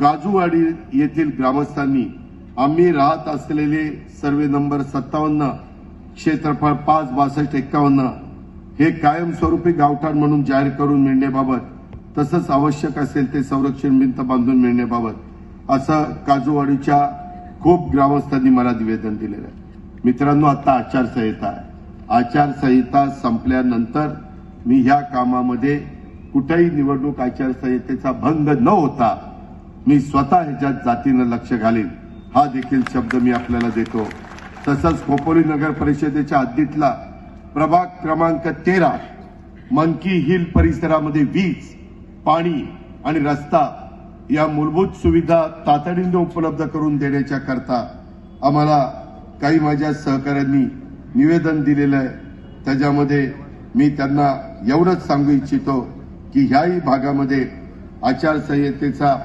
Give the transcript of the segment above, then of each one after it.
काजूवाडी येथील ग्रामस्थांनी आम्ही राहत असलेले सर्वे नंबर सत्तावन्न क्षेत्रफळ पाच बासष्ट एक्कावन्न हे कायमस्वरूपी गावठाण म्हणून जाहीर करून मिळण्याबाबत तसंच आवश्यक असेल ते संरक्षण भिंत बांधून मिळण्याबाबत असं काजूवाडीच्या खूप ग्रामस्थांनी मला निवेदन दिलेलं आहे. मित्रांनो आता आचारसंहिता आहे. आचारसंहिता संपल्यानंतर मी ह्या कामामध्ये कुठेही निवडणूक आचारसंहितेचा भंग न होता मी स्वतः ह्याच्यात जातीनं लक्ष घालीन. हा देखील शब्द मी आपल्याला देतो. तसंच खोपोली नगर परिषदेच्या हद्दीतला प्रभाग क्रमांक तेरा मंकी हिल परिसरामध्ये वीज पाणी आणि रस्ता या मूलभूत सुविधा तातडीने उपलब्ध करून देण्याच्या करता आम्हाला काही माझ्या सहकाऱ्यांनी निवेदन दिलेलं आहे. त्याच्यामध्ये मी त्यांना एवढंच सांगू इच्छितो की ह्याही भागामध्ये आचारसंहितेचा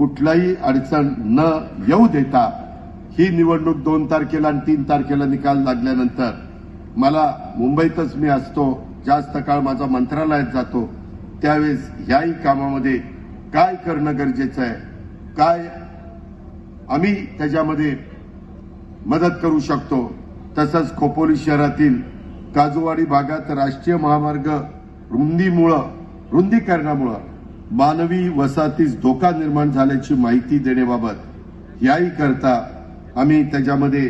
कुठलाही अडचण न येऊ देता ही निवडणूक दोन तारखेला आणि तीन तारखेला निकाल लागल्यानंतर मला मुंबईतच मी असतो जास्त काळ माझा मंत्रालयात जातो त्यावेळेस ह्याही कामामध्ये काय करणं गरजेचं आहे? काय आम्ही त्याच्यामध्ये मदत करू शकतो? तसंच खोपोली शहरातील काजूवाडी भागात राष्ट्रीय महामार्ग रुंदीमुळं रुंदीकरणामुळं मानवी वसाहतीस धोका निर्माण झाल्याची माहिती देण्याबाबत याही करता आम्ही त्याच्यामध्ये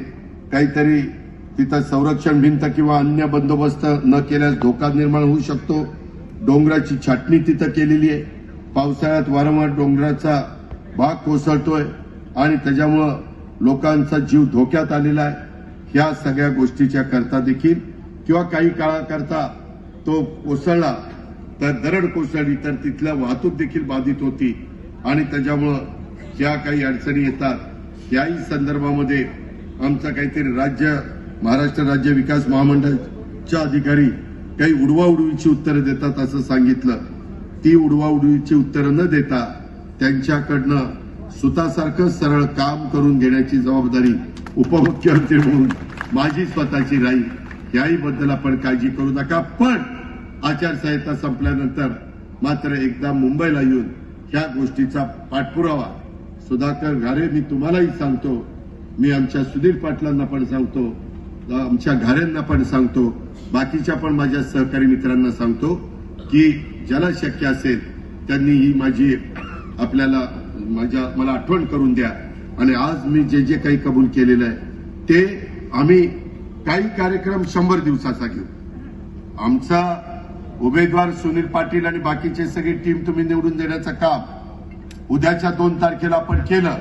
काहीतरी तिथं संरक्षण भिंत किंवा अन्य बंदोबस्त न केल्यास धोका निर्माण होऊ शकतो. डोंगराची छाटणी तिथं केलेली आहे. पावसाळ्यात वारंवार डोंगराचा भाग कोसळतोय आणि त्याच्यामुळं लोकांचा जीव धोक्यात आलेला आहे. ह्या सगळ्या गोष्टीच्या करता देखील किंवा काही काळाकरता तो कोसळला तर दरड कोसळली तर तिथल्या वाहतूक देखील बाधित होती. आणि त्याच्यामुळं ज्या काही अडचणी येतात याही संदर्भामध्ये आमचं काहीतरी राज्य महाराष्ट्र राज्य विकास महामंडळाच्या अधिकारी काही उडवाउडवीची उत्तरं देतात असं सांगितलं. ती उडवाउडवीची उत्तरं न देता त्यांच्याकडनं सुतासारखं सरळ काम करून घेण्याची जबाबदारी उपमुख्यमंत्री म्हणून माझी स्वतःची राहील. याही बद्दल आपण काळजी करू नका. पण आचारसंहिता संपल्यानंतर मात्र एकदा मुंबईला येऊन ह्या गोष्टीचा पाठपुरावा. सुधाकर घारे मी तुम्हालाही सांगतो. मी आमच्या सुधीर पाटलांना पण सांगतो. आमच्या घाऱ्यांना पण सांगतो. बाकीच्या पण माझ्या सहकारी मित्रांना सांगतो की ज्याला शक्य असेल त्यांनी ही माझी आपल्याला माझ्या मला आठवण करून द्या. आणि आज मी जे जे काही कबूल केलेलं आहे ते आम्ही काही कार्यक्रम शंभर दिवसाचा घेऊ. आमचा उमेदवार सुनील पाटील आणि बाकीचे सगळी टीम तुम्ही निवडून देण्याचं काम उद्याच्या दोन तारखेला आपण केलं.